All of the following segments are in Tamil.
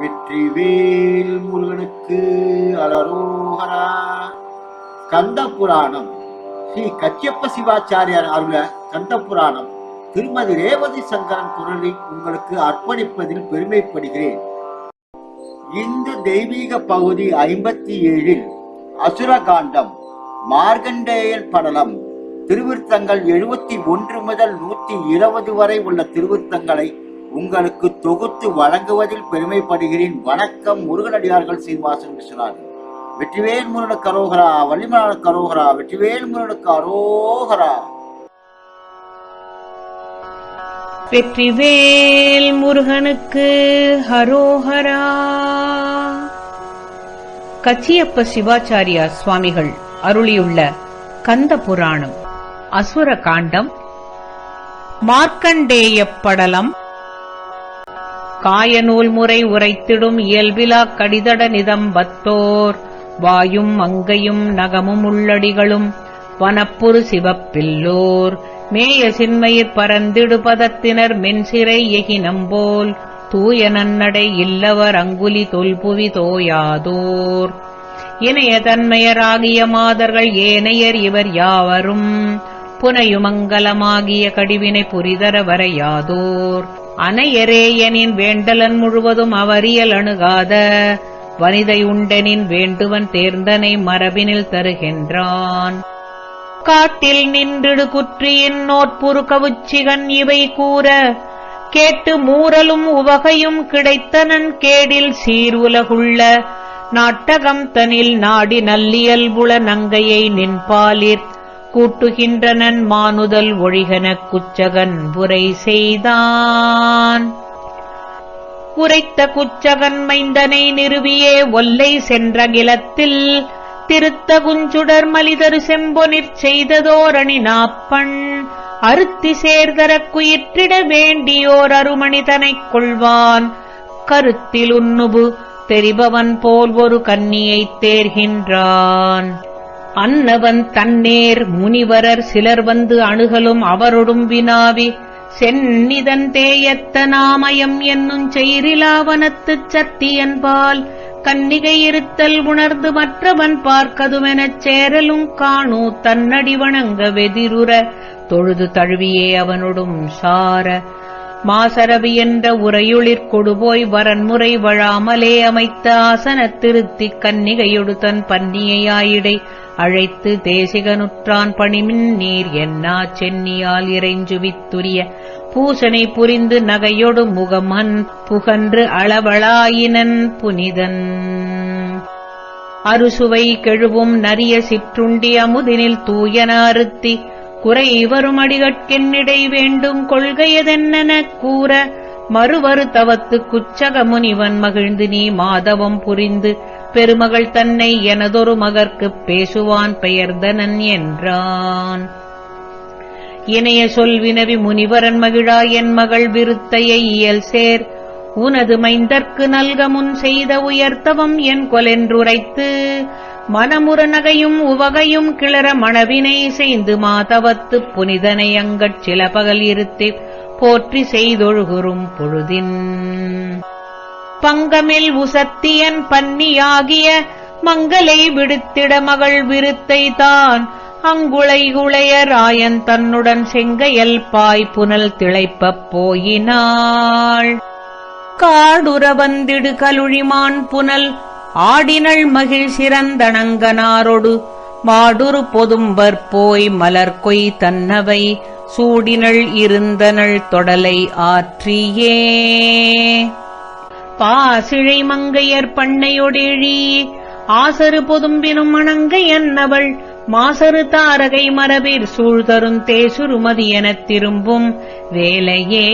வெற்றிவேல் முருகனுக்கு அலரோகரா. கந்த புராணம் ஸ்ரீ கச்சியப்ப சிவாச்சாரியார் அருள கந்த புராணம் திருமதி ரேவதி சங்கரன் குரலை உங்களுக்கு அர்ப்பணிப்பதில் பெருமைப்படுகிறேன். இந்து தெய்வீக பகுதி ஐம்பத்தி ஏழில் அசுரகாண்டம் மார்கண்டேயன் படலம் திருவிருத்தங்கள் எழுபத்தி ஒன்று முதல் நூத்தி இருபது வரை உள்ள திருவிருத்தங்களை உங்களுக்கு தொகுத்து வழங்குவதில் பெருமைப்படுகிறேன். வணக்கம் முருகனடியார்கள் சீனிவாசன் விஸ்வநாதன். வெற்றிவேல் முருகனுக்கு அரோகரா வள்ளிமலான கரோகரா வெற்றிவேல் முருகனுக்கு அரோகரா. வெற்றிவேல் முருகனுக்கு ஹரோஹரா கச்சியப்ப சிவாச்சாரியா சுவாமிகள் அருளியுள்ள கந்த புராணம் அசுர காண்டம் மார்க்கண்டேய படலம் காயநூல் முறை உரைத்திடும் இயல்பிலா கடிதட நிதம்பத்தோர். வாயும் மங்கையும் நகமும் உள்ளடிகளும் வனப்புறு சிவப்பில்லோர். மேய சின்மயிற் பரந்திடு பதத்தினர் மென்சிறை எகினம்போல் தூய நன்னடை இல்லவர் அங்குலி தொல்புவி தோயாதோர். இணைய தன்மையராகிய மாதர்கள் ஏனையர் இவர் யாவரும். புனையுமங்கலமாகிய கடிவினை புரிதர வரையாதோர். அனையரேயனின் வேண்டலன் முழுவதும் அவரியல் அணுகாத வனிதை உண்டனின் வேண்டுவன் தேர்ந்தனை மரபினில் தருகின்றான். காட்டில் நின்றிடு குற்றியின் நோட்புரு கவுச்சிகன் இவை கூற கேட்டு மூரலும் உவகையும் கிடைத்தனன் கேடில் சீர்வுலகுள்ள நாட்டகம் தனில் நாடி நல்லியல்புல நங்கையை நின்பாலிற் கூட்டுகின்றனன் மானுதல் ஒழிகனக் குச்சகன் உரை செய்தான். உரைத்த குச்சகன் மைந்தனை நிறுவியே ஒல்லை சென்ற கிலத்தில் திருத்த குஞ்சுடர் மலிதரு செம்பொனிற் செய்ததோரணி நாப்பண் அருத்தி சேர்தரக் குயிற்றிட வேண்டியோர் அருமணிதனைக் கொள்வான். கருத்தில் உன்னுபு தெரிபவன் போல் ஒரு கன்னியைத் தேர்கின்றான். அன்னவன் தன்னேர் முனிவரர் சிலர் வந்து அணுகலும் அவரொடும் வினாவி சென்னிதன் தேயத்த நாமயம் என்னும் செயிரிலாவனத்துச் சத்தியன்பால் கன்னிகை இருத்தல் உணர்ந்து மற்றவன் பார்க்கதுமெனச் சேரலும் காணூ தன்னடி வணங்க வெதிருற தொழுது தழுவியே அவனொடும் சார மாசரவி என்ற உரையுளிற் கொடுபோய் வரன்முறை வழாமலே அமைத்த ஆசனத் திருத்திக் கன்னிகையொடு தன் பன்னியையாயிடை அழைத்து தேசிகனுற்றான் பணிமின் நீர் என்னா சென்னியால் இறைஞ்சுவித்துரிய பூசனை புரிந்து நகையொடு முகமன் புகன்று அளவளாயினன் புனிதன். அறுசுவை கெழுவும் நரிய சிற்றுண்டி அமுதினில் தூயன அறுத்தி குறைவரும் அடிகட்கென்னிடை வேண்டும் கொள்கையதென்னெனக் கூற மறுவரு தவத்து குச்சக முனிவன் மகிழ்ந்து நீ மாதவம் புரிந்து பெருமகள் தன்னை எனதொரு மகர்க்குப் பேசுவான் பெயர்தனன் என்றான். இணைய சொல் வினவி முனிவரன் மகிழா என் மகள் விருத்தையை இயல் சேர். உனது மைந்தற்கு நல்க முன் செய்த உயர்த்தவம் என் கொலென்றுரைத்து. மனமுற நகையும் உவகையும் கிளற மணவினை செய்து மாதவத்துப் புனிதனை அங்கட் சில பகல் இருத்தி போற்றி செய்தொழுகுறும் பொழுதின். பங்கமில் உசத்தியன் பன்னியாகிய மங்களை விடுத்திட மகள் விருத்தை தான். அங்குளை குளைய ராயன் தன்னுடன் செங்கையல் பாய் புனல் திளைப்பப் போயினாள். காடுற வந்திடு கலுழிமான் புனல் ஆடினள் மகிழ் சிறந்தணங்கனாரொடு மாடுரு பொதும்பற் போய் மலர்கொய் தன்னவை சூடினள் இருந்தனள் தொடலை ஆற்றியே. பாசிழை மங்கையர் பண்ணையொடேழி ஆசரு பொதும்பினும் அணங்க என்னவள் மாசரு தாரகை மரபிற் சூழ்தரும் தேசுருமதி எனத் திரும்பும் வேலையே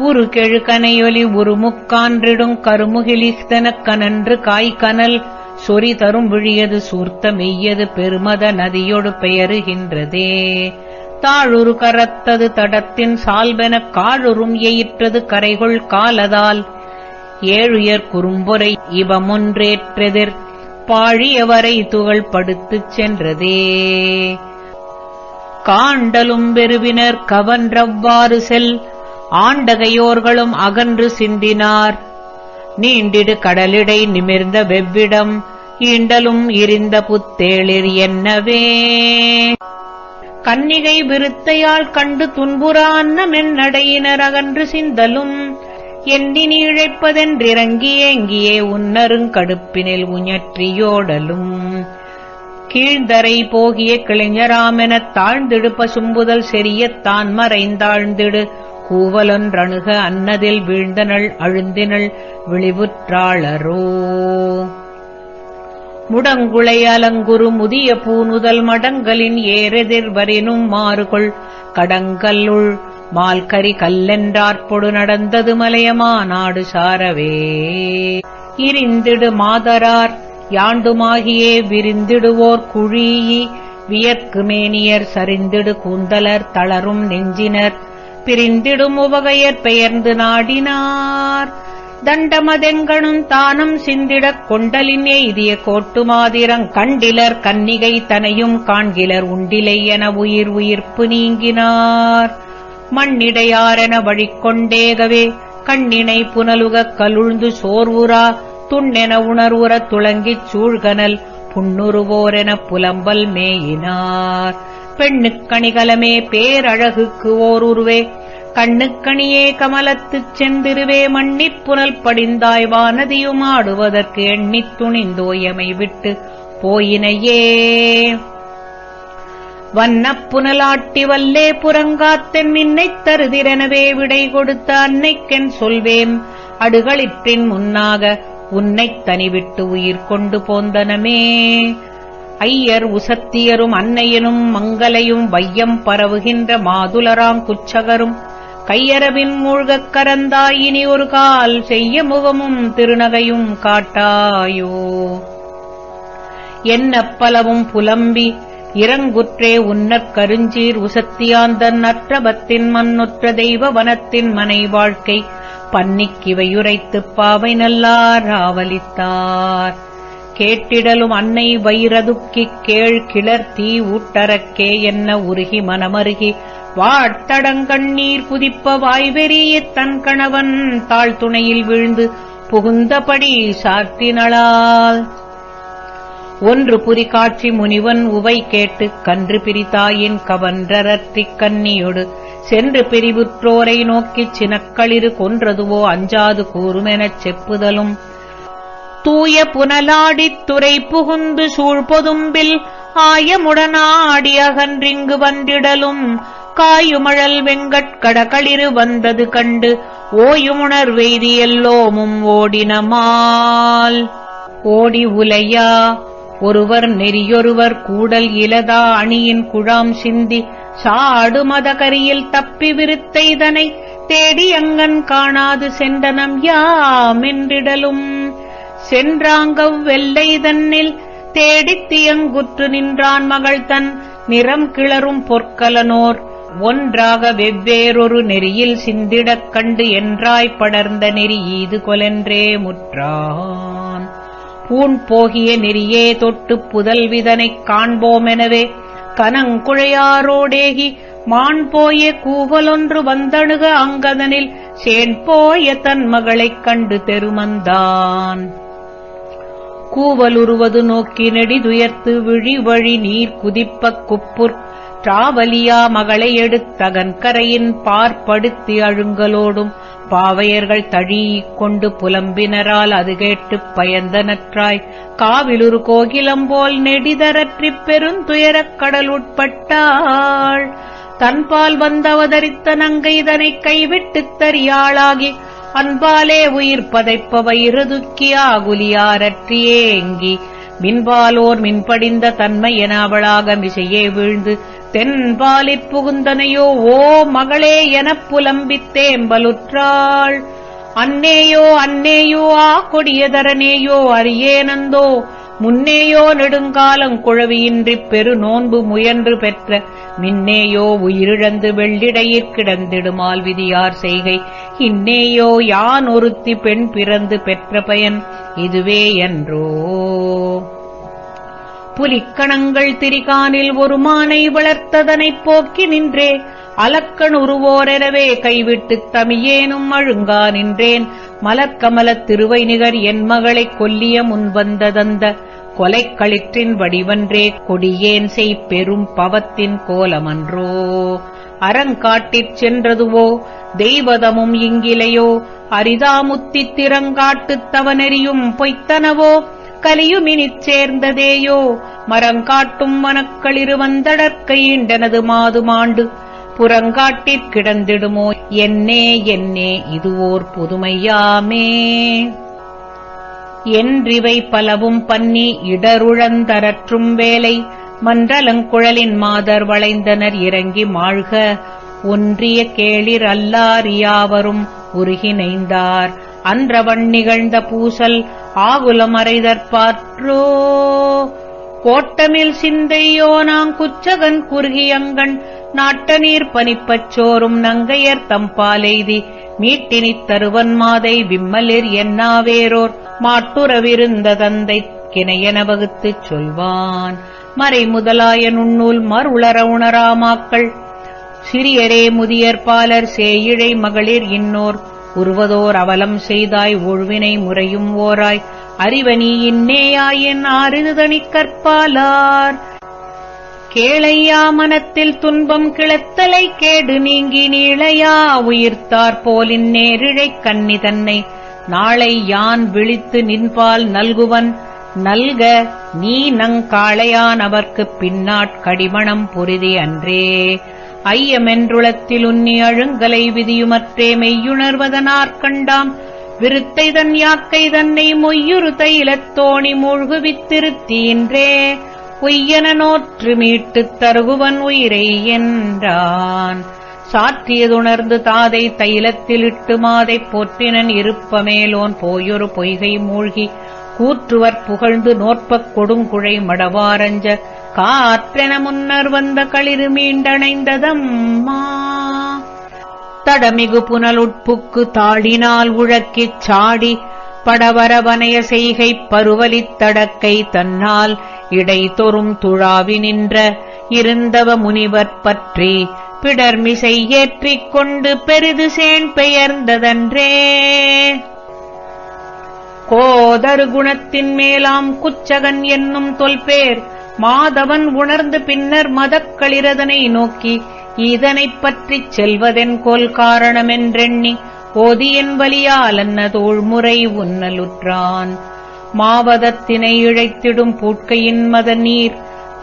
உரு கெழுக்கனையொலி உருமுக்கான்றிடும் கருமுகிலிஸ்தனக் கனன்று காய்கனல் சொறி தரும் விழியது சூர்த்த மெய்யது பெருமத நதியொடு பெயருகின்றதே. தாழுரு கரத்தது தடத்தின் சால்பெனக் காழுறும் எயிற்றது கரைகொள் காலதால் ஏழுயர் குறும்பொரை இவமொன்றேற்றெதிர் பாழியவரை துகள் படுத்துச் சென்றதே. காண்டலும் பெருவினர் கவன்றவ்வாறு செல் ஆண்டகையோர்களும் அகன்று சிந்தினார். நீண்டிடு கடலிடை நிமிர்ந்த வெவ்விடம் ஈண்டலும் இருந்த புத்தேளிர் என்னவே. கன்னிகை விருத்தையால் கண்டு துன்புறான்ன மென்னடையினர் அகன்று சிந்தலும். எண்ணி நீழைப்பதென்றிறங்கி ஏங்கியே உன்னருங்கடுப்பினில் உஞற்றியோடலும் கீழ்ந்தரை போகிய கிளைஞராமெனத் தாழ்ந்திடு பசும்புதல் செரியத்தான் மறைந்தாழ்ந்திடு கூவலொன்றணுக அன்னதில் வீழ்ந்தனள் அழுந்தினள் விழிவுற்றாளரோ. முடங்குளை அலங்குரு முதிய பூனுதல் மடங்களின் ஏரெதிர் வரினும் மாறுகொள். கடங்கல்லுள் மால்கரி கல்லென்றாற்பொடு நடந்தது மலையமா நாடு சாரவே. இரிந்திடு மாதரார் யாண்டுமாகியே விரிந்திடுவோர் குழீயி. வியர்க்கு மேனியர் சரிந்திடு கூந்தலர் தளரும் நெஞ்சினர். பிரிந்திடும் உவகையர் பெயர்ந்து நாடினார். தண்டமதெங்கனும் தானம் சிந்திடக் கொண்டலின் எய்திய கோட்டுமாதிரங் கண்டிலர் கன்னிகை தனையும் காண்கிலர் உண்டிலை என உயிர் உயிர்ப்பு நீங்கினார். மண்ணிடையாரென வழிக்கொண்டேகவே கண்ணினை புனலுகக் கலுழ்ந்து சோர்வுரா துண்ணென உணர்வுறத் துளங்கிச் சூழ்கனல் புன்னுருவோரெனப் புலம்பல் மேயினார். பெண்ணுக்கணிகலமே பேரழகுக்கு ஓர் உருவே கண்ணுக்கணியே கமலத்துச் செந்திருவே. மண்ணிப் புனல் படிந்தாய் வானதியும் ஆடுவதற்கு எண்ணித் துணிந்தோயமை விட்டு போயினையே. வண்ணப் புனலாட்டி வல்லே புறங்காத்தென் மின்னைத் தருதிரெனவே விடை கொடுத்த அன்னைக்கென் சொல்வேம். அடுகளிற்றின் முன்னாக உன்னைத் தனிவிட்டு உயிர் கொண்டு போந்தனமே. ஐயர் உசத்தியரும் அன்னையனும் மங்கலையும் வையம் பரவுகின்ற மாதுலராம் குச்சகரும். கையரவின் மூழ்கக் கரந்தாயினி ஒரு கால் செய்ய முகமும் திருநகையும் காட்டாயோ. என்ன பலவும் புலம்பி இறங்குற்றே உன்னற் கருஞ்சீர் உசத்தியாந்தன் அற்றபத்தின் மண்ணுற்ற தெய்வ வனத்தின் மனை வாழ்க்கை பன்னிக்கிவையுரைத்துப் பாவை நல்லார் ஆவலித்தார். கேட்டிடலும் அன்னை வைரதுக்கிக் கேள் கிளர் தீ ஊட்டரக்கே என்ன உருகி மனமருகி. வாட்டடங்கண்ணீர் குதிப்ப வாய்வெறிய தன் கணவன் தாழ்த்துணையில் வீழ்ந்து புகுந்தபடி சாத்தினளால். ஒன்று புரி காட்சி முனிவன் உவை கேட்டு கன்று பிரித்தாயின் கவன்றரத்திக் கன்னியொடு சென்று பிரிவுற்றோரை நோக்கிச் சினக்களிறு கொன்றதுவோ அஞ்சாது கூறுமெனச் செப்புதலும். தூய புனலாடித் துறை புகுந்து சூழ்பொதும்பில் ஆயமுடனாடி அகன்றிங்கு வந்திடலும். காயுமழல் வெங்கட்கடகளிரு வந்தது கண்டு ஓயுமுணர் வெய்தி எல்லோமும் ஓடினமால் ஓடி உலையா? ஒருவர் நெறியொருவர் கூடல் இலதா அணியின் குழாம் சிந்தி சாடு மதகரியில் தப்பி விருத்தைதனை தேடி அங்கன் காணாது சென்றனம் யாமென்றிடலும் சென்றாங்கவ் வெள்ளை தன்னில் தேடித் தியங்குற்று நின்றான் மகள் தன் நிறம் கிளறும் பொற்கலனோர் ஒன்றாக வெவ்வேறொரு நெறியில் சிந்திடக் கண்டு என்றாய் படர்ந்த நெறி ஈது கொலென்றே முற்றான். பூண் போகிய நெறியே தொட்டுப் புதல்விதனைக் காண்போமெனவே கனங்குழையாரோடேகி மான் போய கூவலொன்று வந்தணுக அங்கதனில் சேன் போய தன் மகளைக் கண்டு தெருமந்தான். கூவலுருவது நோக்கி நெடிதுயர்த்து விழிவழி நீர் குதிப்பக் குப்புற் டிராவலியா மகளை எடுத்தகன் கரையின் பார்ப்படுத்தி அழுங்கலோடும் பாவையர்கள் தழீக் கொண்டு புலம்பினரால் அது கேட்டுப் பயந்தனற்றாய். காவிலுரு கோகிலம்போல் நெடிதரற்றிப் பெருந்துயரக் கடல் உட்பட்டாள் தன்பால் வந்தவதரித்த நங்கை இதனைக் கைவிட்டுத் தறியாளாகி அன்பாலே உயிர் பதைப்ப வயிறுதுக்கியா குலியாரற்றியேங்கி மின்பாலோர் மின்படிந்த தன்மை என அவளாக மிசையே வீழ்ந்து தென்பாலிற் புகுந்தனையோ ஓ மகளே எனப் புலம்பித் தேம்பலுற்றாள். அன்னேயோ அன்னேயோ ஆ கொடியதரனேயோ அரியேனந்தோ முன்னேயோ நெடுங்காலம் குழவியின்றிப் பெரு நோன்பு முயன்று பெற்ற மின்னேயோ உயிரிழந்து வெள்ளிடையிற் கிடந்திடுமால் விதியார் செய்கை. இன்னேயோ யான் ஒருத்தி பெண் பிறந்து பெற்ற பயன் இதுவே என்றோ. புலிக்கணங்கள் திரிகானில் ஒரு மானை வளர்த்ததனைப் போக்கி நின்றே அலக்கண் உருவோரெனவே கைவிட்டுத் தமியேனும் அழுங்கா நின்றேன். மலர்க்கமலத் திருவை நிகர் என் மகளைக் கொல்லிய முன்வந்ததந்த கொலைக்களிற்றின் வடிவன்றே கொடியேன் செய் பெரும் பவத்தின் கோலமன்றோ? அறங்காட்டிற் சென்றதுவோ? தெய்வதமும் இங்கிலையோ? அரிதாமுத்தித் திறங்காட்டுத் தவனெறியும் பொய்த்தனவோ? கலியுமினிச் சேர்ந்ததேயோ? மரங்காட்டும் மனக்களிரு வந்தடற்கையிண்டனது மாதுமாண்டு. புறங்காட்டிற் கிடந்திடுமோ? என்னே என்னே இது ஓர் புதுமையாமே. என்றிவை பலவும் பன்னி இடருழந்தரற்றும் வேலை. மன்றலங்குழலின் மாதர் வளைந்தனர் இறங்கி மாழ்க. ஒன்றிய கேளிர் அல்லாரியாவரும் உருகிணைந்தார் அன்றவன் நிகழ்ந்த பூசல் ஆகுலமறைதற்பாற்றோ கோட்டமில் சிந்தையோ நாங்குச்சகன் குறுகியங்கண் நாட்ட நீர் பனிப்பச் சோறும் நங்கையர் தம்பாலெய்தி மீட்டினித் தருவன் மாதை விம்மலிர் என்னாவேரோர். மாட்டுறவிருந்த தந்தை கிணையன வகுத்துச் சொல்வான். மறை முதலாய நுண்ணூல் மருளர உணராமாக்கள். சிறியரே முதியர் பாலர் சேயிழை மகளிர் இன்னோர். உருவதோர் அவலம் செய்தாய் ஒழ்வினை முறையும் ஓராய். அறிவனி இன்னேயாயின் ஆறுதனிக் கற்பாலார். கேளையா மனத்தில் துன்பம் கிளத்தலை கேடு நீங்கி நீளையா உயிர்த்தார் போலின் நேரிழைக் கண்ணி தன்னை நாளை யான் விழித்து நின்பால் நல்குவன்? நல்க நீ நங்காளையான் அவர்க்குப் பின்னாட் கடிமணம் பொருதி அன்றே. ஐயமென்றுளத்தில் உன்னி அழுங்கலை விதியுமற்றே மெய்யுணர்வதனார் கண்டாம். விருத்தை தன் யாக்கை தன்னை மொய்யுறு தைலத்தோணி மூழ்குவித்திருத்தீன்றே பொய்யன நோற்று மீட்டுத் தருகுவன் உயிரை என்றான். சாற்றியதுணர்ந்து தாதை தைலத்திலிட்டு மாதை போற்றினன் இருப்பமேலோன் போயொரு பொய்கை மூழ்கி கூற்றுவர் புகழ்ந்து நோற்பக் கொடுங்குழை மடவாரஞ்ச காற்றென முன்னர் வந்த களிறு மீண்டணைந்ததம்மா. தடமிகு புனலுட்புக்கு தாடினால் உழக்கிச் சாடி படவரவனைய செய்கை பருவலித் தடக்கை தன்னால் இடை துழாவி நின்ற இருந்தவ முனிவர் பற்றி பிடர்மிசை ஏற்றிக் கொண்டு பெரிது சேன் பெயர்ந்ததன்றே. கோதரு குணத்தின் மேலாம் குச்சகன் என்னும் தொல்பேர் மாதவன் உணர்ந்து பின்னர் மதக்களிரதனை நோக்கி இதனைப் பற்றிச் செல்வதென் கோல் காரணமென்றெண்ணி ஓதியன் வலியால் அன்ன உன்னலுற்றான். மாவதத்தினை இழைத்திடும் பூட்கையின் மத நீர்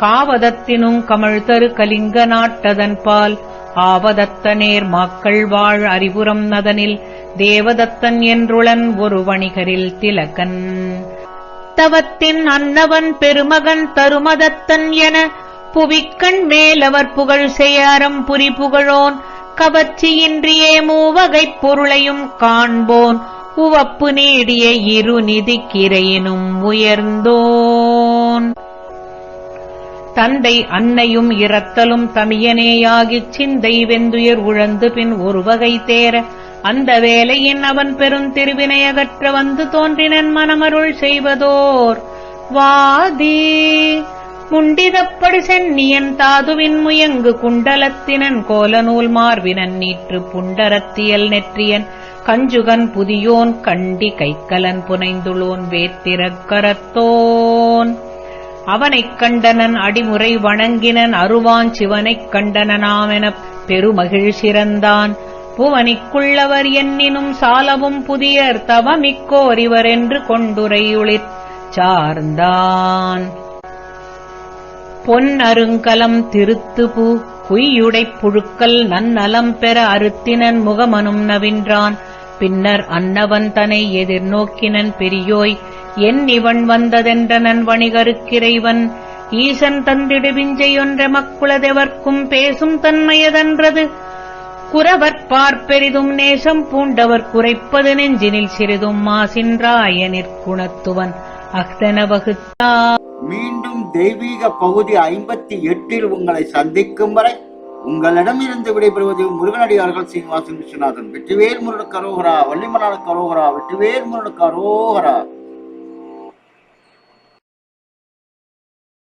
காவதத்தினும் கமழ்தரு கலிங்க நாட்டதன்பால் ஆவதத்த நேர் மாக்கள் வாழ் அறிவுரம் நதனில் தேவதத்தன் என்றுளன் ஒரு வணிகரில் திலகன். தவத்தின் அன்னவன் பெருமகன் தருமதத்தன் என புவிக்கண் மேலவர் புகழ் செய்யாரம் புரி புகழோன். கவர்ச்சியின்றியே மூவகைப் பொருளையும் காண்போன். உவப்பு நீடிய இரு நிதிக்கிரையினும் உயர்ந்தோன். தந்தை அன்னையும் இரத்தலும் தமியனேயாகிச் சிந்தை வெந்துயர் உழந்து பின் ஒரு வகை தேர அந்த வேலையின் அவன் பெருந்திருவினை அகற்ற வந்து தோன்றினன் மனமருள் செய்வதோர். வாதி முண்டிதப்படு சென்னியன் தாதுவின் முயங்கு குண்டலத்தினன் கோலநூல் மார்பினன் நீற்று புண்டரத்தியல் நெற்றியன். கஞ்சுகன் புதியோன் கண்டி கைக்கலன் புனைந்துளோன் வேத்திரக்கரத்தோன் அவனைக் கண்டனன் அடிமுறை வணங்கினன் அருவான் சிவனைக் கண்டனனாமெனப் பெருமகிழ் சிறந்தான். புவனிக்குள்ளவர் என்னினும் சாலவும் புதியர் தவமிக்கோரிவர் என்று கொண்டுரையுளிற் சார்ந்தான். பொன் அருங்கலம் திருத்துபு குய்யுடைப் புழுக்கல் நன்னலம் பெற அறுத்தினன் முகமனும் நவின்றான். பின்னர் அன்னவன் தனை எதிர்நோக்கினன் பெரியோய் என் இவன் வந்ததென்றனன் வணிகருக்கிறைவன் ஈசன் தந்திடுவிஞ்சையொன்ற மக்குளதெவர்க்கும் பேசும் தன்மையதன்றது. குறவர் பார்ப்பெரிதும் நேசம் பூண்டவர் குறைப்பது நெஞ்சினில் சிறிதும் மாசின்றாய நிற்குணத்துவன். அஃதென வகுத்தா. மீண்டும் தெய்வீக பகுதி ஐம்பத்தி எட்டில் உங்களை சந்திக்கும் வரை உங்களிடமிருந்து விடைபெறுவது முருகனடியார்கள் சீனிவாசன் விஸ்வநாதன். வெற்றிவேல் முருகனுக்கு அரோகரா வள்ளிமலான கரோகரா வெற்றிவேல் முருகனுக்கு அரோகரா